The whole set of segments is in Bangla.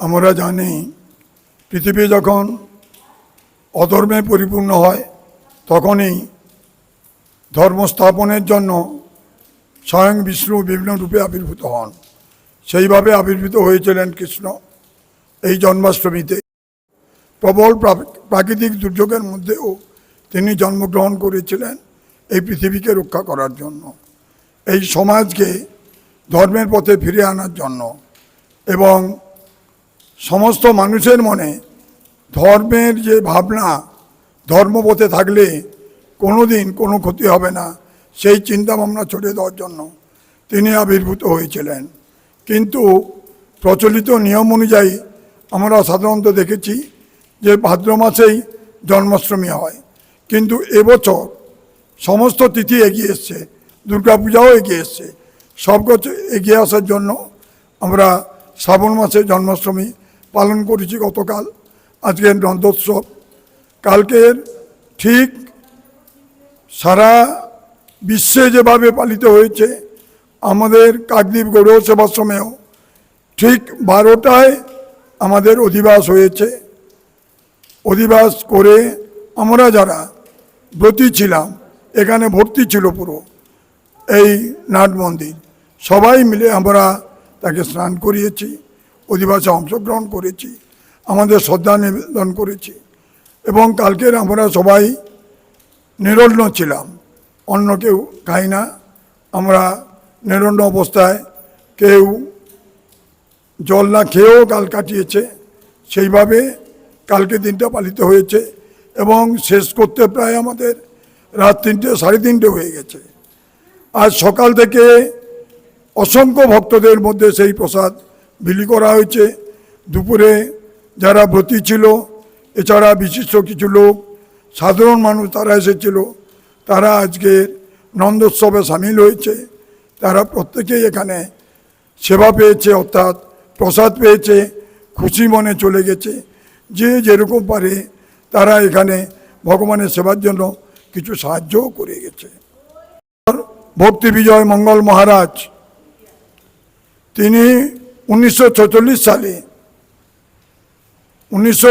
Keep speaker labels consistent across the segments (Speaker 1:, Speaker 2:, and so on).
Speaker 1: আমরা জানি পৃথিবী যখন অধর্মে পরিপূর্ণ হয়, তখনই ধর্ম স্থাপনের জন্য স্বয়ং বিষ্ণু বিভিন্ন রূপে আবির্ভূত হন। সেইভাবে আবির্ভূত হয়েছিলেন কৃষ্ণ এই জন্মাষ্টমীতে। প্রবল প্রাকৃতিক দুর্যোগের মধ্যেও তিনি জন্মগ্রহণ করেছিলেন এই পৃথিবীকে রক্ষা করার জন্য। এই সমাজকে ধর্মের পথে ফিরে আনার জন্য এবং সমস্ত মানুষের মনে ধর্মের যে ভাবনা, ধর্মপথে থাকলে কোনো দিন কোনো ক্ষতি হবে না, সেই চিন্তা ভাবনা ছড়িয়ে দেওয়ার জন্য তিনি আবির্ভূত হয়েছিলেন। কিন্তু প্রচলিত নিয়ম অনুযায়ী আমরা সাধারণত দেখেছি যে ভাদ্র মাসেই জন্মাষ্টমী হয়। কিন্তু এবছর সমস্ত তিথি এগিয়ে এসছে, দুর্গাপূজাও এগিয়ে এসছে। সব কিছু এগিয়ে আসার জন্য আমরা শ্রাবণ মাসে জন্মাষ্টমী পালন করেছি গতকাল আজকের নন্দোৎসব কালকের ঠিক সারা বিশ্বে যেভাবে পালিত হয়েছে, আমাদের কাকদ্বীপ গৌরব সেবাশ্রমেও ঠিক বারোটায় আমাদের অধিবাস হয়েছে। অধিবাস করে আমরা যারা ব্রতী ছিলাম, এখানে ভর্তি ছিল পুরো এই নাট মন্দির। সবাই মিলে আমরা তাকে স্নান করিয়েছি। অধিবাসে অংশগ্রহণ করেছি, আমাদের শ্রদ্ধা নিবেদন করেছি এবং কালকের আমরা সবাই নিরন্ন ছিলাম, অন্য কেউ খাই না। আমরা নিরন্ন অবস্থায় কেউ জল না খেয়েও কাল কাটিয়েছে, সেইভাবে কালকে দিনটা পালিত হয়েছে এবং শেষ করতে প্রায় আমাদের রাত তিনটে, সাড়ে তিনটে হয়ে গেছে। আজ সকাল থেকে অসংখ্য ভক্তদের মধ্যে সেই প্রসাদ বিলি করা হয়েছে। দুপুরে যারা ব্রতী ছিল, এছাড়া বিশিষ্ট কিছু লোক, সাধারণ মানুষ তারা এসেছিল। তারা আজকের নন্দোৎসবে সামিল হয়েছে। তারা প্রত্যেকেই এখানে সেবা পেয়েছে, অর্থাৎ প্রসাদ পেয়েছে, খুশি মনে চলে গেছে। যে যেরকম পারে তারা এখানে ভগবানের সেবার জন্য কিছু সাহায্যও করে গেছে। ভক্তি বিজয় মঙ্গল মহারাজ, তিনি উনিশশো সালে উনিশশো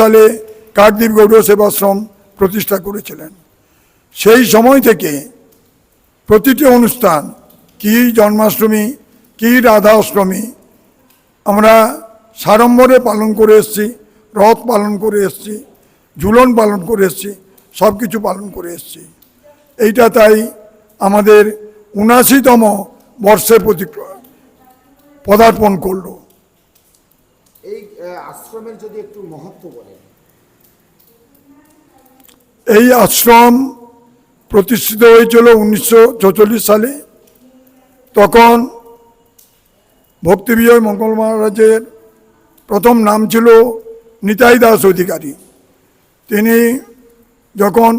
Speaker 1: সালে কাকদ্বীপ গৌড় সেবাশ্রম প্রতিষ্ঠা করেছিলেন। সেই সময় থেকে প্রতিটি অনুষ্ঠান, কি জন্মাষ্টমী, কি রাধা অষ্টমী, আমরা সাড়ম্বরে পালন করে এসেছি, রথ পালন করে এসেছি, ঝুলন পালন করে এসেছি সব কিছু পালন করে এসেছি। এইটা তাই আমাদের উনাশিতম বর্ষের প্রতি পদার্পণ করল।
Speaker 2: এই আশ্রমের যদি একটু মহত্ব বলেন।
Speaker 1: এই আশ্রম প্রতিষ্ঠিত হয়েছিল উনিশশো সালে। তখন ভক্তিবিজয় মঙ্গল মহারাজের প্রথম নাম ছিল নিতাই দাস অধিকারী। তিনি যখন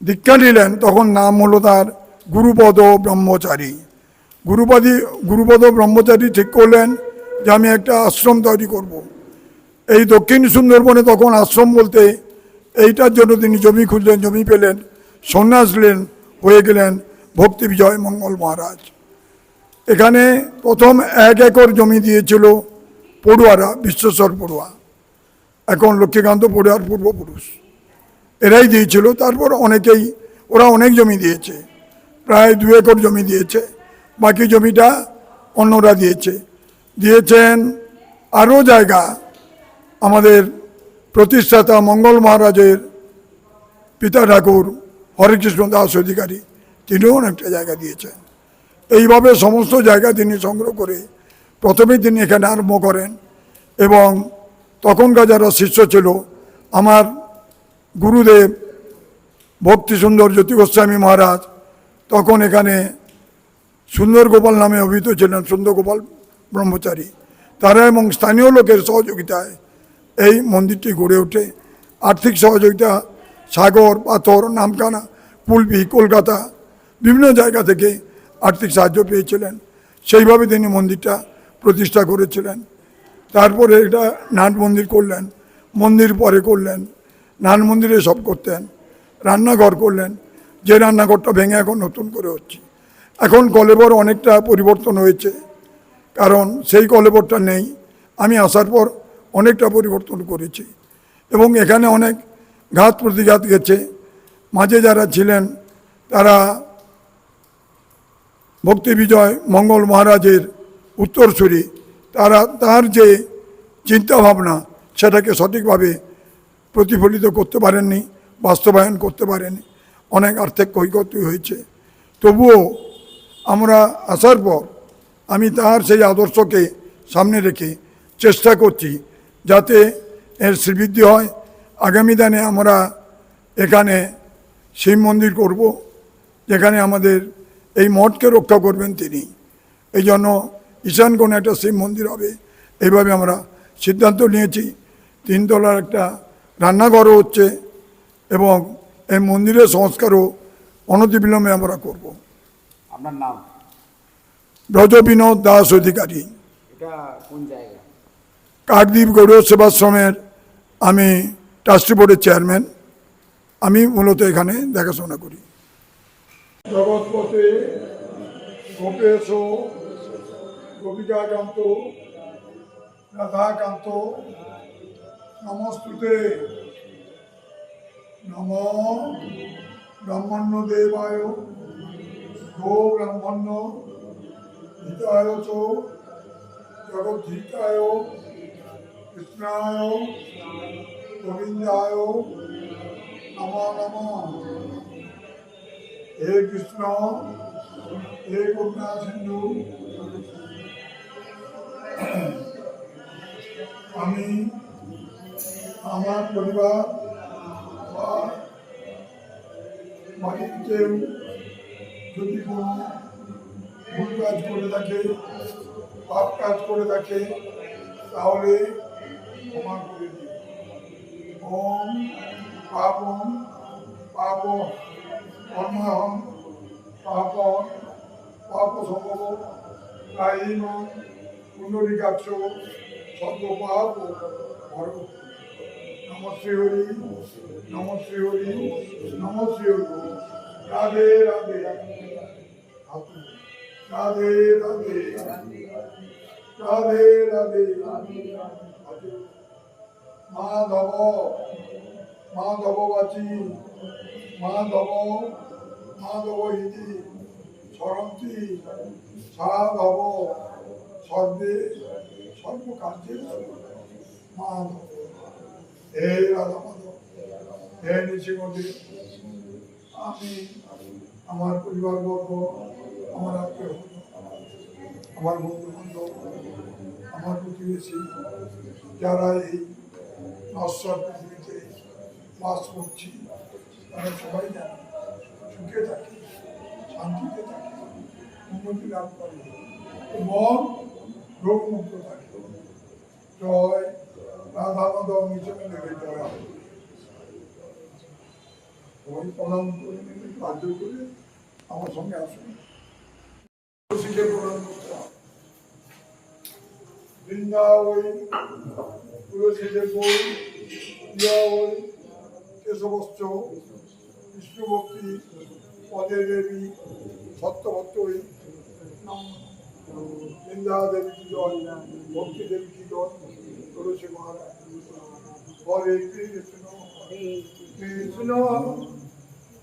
Speaker 1: দীক্ষা নিলেন তখন নাম হলো তার গুরুপদ ব্রহ্মচারী। গুরুপদী, গুরুপদ ব্রহ্মচারী ঠিক করলেন যে আমি একটা আশ্রম তৈরি করব। এই দক্ষিণ সুন্দরবনে তখন আশ্রম বলতে এইটার জন্য তিনি জমি খুঁজলেন, জমি পেলেন সন্ন্যাস নিলেন হয়ে গেলেন ভক্তি বিজয় মঙ্গল মহারাজ। এখানে প্রথম এক একর জমি দিয়েছিল পড়ুয়ারা, বিশ্বেশ্বর পড়ুয়া। এখন লক্ষ্মীকান্ত পড়ুয়ার পূর্বপুরুষ। এরাই দিয়েছিল, তারপর অনেকেই, ওরা অনেক জমি দিয়েছে। প্রায় দু একর জমি দিয়েছে। বাকি জমিটা অন্যরা দিয়েছে। দিয়েছেন আরও জায়গা আমাদের প্রতিষ্ঠাতা মঙ্গল মহারাজের পিতা ঠাকুর হরেকৃষ্ণ দাস অধিকারী, তিনিও অনেকটা জায়গা দিয়েছেন। এইভাবে সমস্ত জায়গা তিনি সংগ্রহ করে প্রথমে তিনি এখানে আরম্ভ করেন এবং তখনকার যারা শিষ্য ছিল, আমার গুরুদেব ভক্তি সুন্দর জ্যোতি গোস্বামী মহারাজ তখন এখানে সুন্দর গোপাল নামে অভিহিত ছিলেন সুন্দর গোপাল ব্রহ্মচারী। তারা এবং স্থানীয় লোকের সহযোগিতায় এই মন্দিরটি গড়ে ওঠে। আর্থিক সহযোগিতা, সাগর, পাথর নামকানা কুলপি কলকাতা, বিভিন্ন জায়গা থেকে আর্থিক সাহায্য পেয়েছিলেন। সেইভাবে তিনি মন্দিরটা প্রতিষ্ঠা করেছিলেন। তারপরে এটা নাট মন্দির করলেন, মন্দির পরে করলেন নান মন্দিরে সব করতেন, রান্নাঘর করলেন। যে রান্নাঘরটা ভেঙে এখন নতুন করে হচ্ছে। এখন কলেবর অনেকটা পরিবর্তন হয়েছে, কারণ সেই কলেবরটা নেই। আমি আসার পর অনেকটা পরিবর্তন করেছি এবং এখানে অনেক ঘাত প্রতিঘাত গেছে। মাঝে যারা ছিলেন, তারা ভক্তি বিজয় মঙ্গল মহারাজের উত্তরসূরি, তারা, তার যে চিন্তাভাবনা, সেটাকে সঠিকভাবে প্রতিফলিত করতে পারেননি, বাস্তবায়ন করতে পারেনি অনেক আর্থিক ক্ষয়ক্ষতি হয়েছে। তবুও আমরা আসার পর আমি তার সেই আদর্শকে সামনে রেখে চেষ্টা করছি যাতে এর শ্রীবৃদ্ধি হয়। আগামী দিনে আমরা এখানে শিব মন্দির করব, যেখানে আমাদের এই মঠকে রক্ষা করবেন তিনি। এই জন্য ঈশান কোণে একটা শিব মন্দির হবে। এইভাবে আমরা সিদ্ধান্ত নিয়েছি। তিনতলার একটা রান্নাঘরও হচ্ছে এবং এই মন্দিরের সংস্কারও অনতিবিলম্বে আমরা করব।
Speaker 2: আপনার নাম?
Speaker 1: ব্রজবিনোদ দাস অধিকারী।
Speaker 2: এটা কোন জায়গা?
Speaker 1: কাকদ্বীপ গৌড় সেবাশ্রমের আমি ট্রাস্টি বোর্ডের চেয়ারম্যান। আমি মূলত এখানে দেখাশোনা করি। জগৎপথে গোপেশ গোপিকাকান্ত রাধাকান্ত নমস্তুতে। নম ব্রহ্মণ্য দেবায় গো ব্রহ্মণ্য হিতায় চ জগদ্ধিতায় কৃষ্ণায় গোবিন্দায় নম নম। হে কৃষ্ণ, হে করুণা সিন্ধু, আমি, আমার পরিবার, বা বাড়ির যদি কোনো ভুল কাজ করে থাকে, পাপ কাজ করে থাকে, তাহলে ক্ষমা করে দিও। ওম পাপম পাপ কর্মহম পাপ পাপ সম্ভব কাহিন পুণ্ডরিকাক্ষ সর্বপাপ হর নম শ্রী হরি নম শ্রী হরি নম শ্রী হরি। রাধে রাধে রাধে। রাধে রাধে রাধে মাধব মাধববাচী মাধব মাধব ইতি সরন্তি সাধব, সর্বে, সর্বকার্যে মাধব। হে রাধা মাধব, হে নিশিমন্দির আমি আমার পরিবারবর্গ, আমার আত্মীয়, আমার বন্ধু বান্ধব আমার প্রতিবেশী, যারা এই নশ্বর পৃথিবীতে বাস করছি, তারা সবাই জানে সুখে থাকে, শান্তিতে থাকে, উন্নতি লাভ করে এবং রোগমুক্ত থাকে। জয় রাধা মাধব মিশনে লেগে জয়। ওই প্রণাম করে নিলে কার্য করে আমার সঙ্গে আসুন। প্রণাম করতে হবে। বৃন্দা ওই তুলসীদের বই ইয়া ওই কেশবস্ত্র বিষ্ণু ভক্তি পদে দেবী সত্যভক্ত ওই বৃন্দা দেবী কি জয় ভক্তি দেবী কি তুলসী মহারাজ। হরে কৃষ্ণ কৃষ্ণ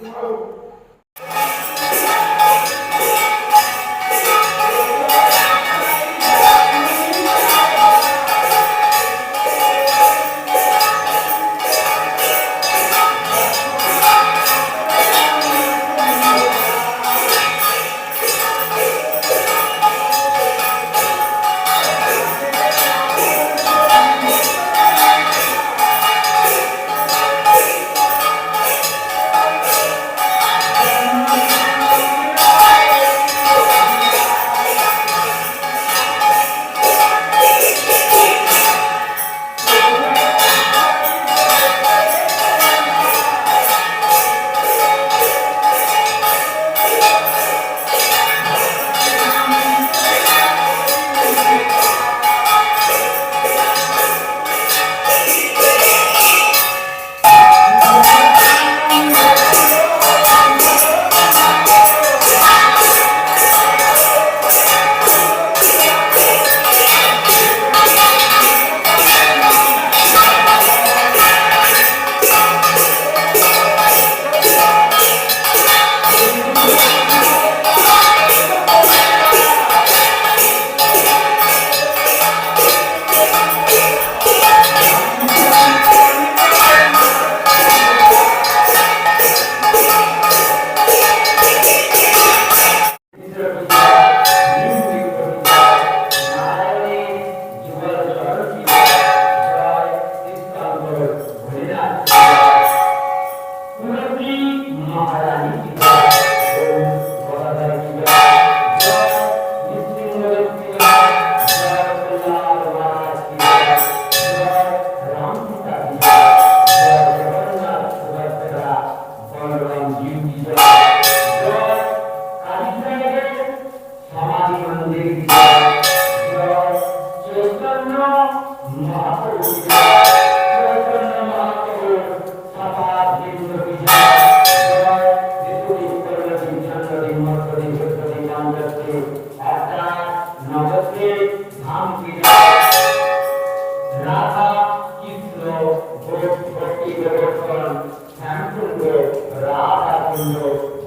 Speaker 3: Wow. রাধা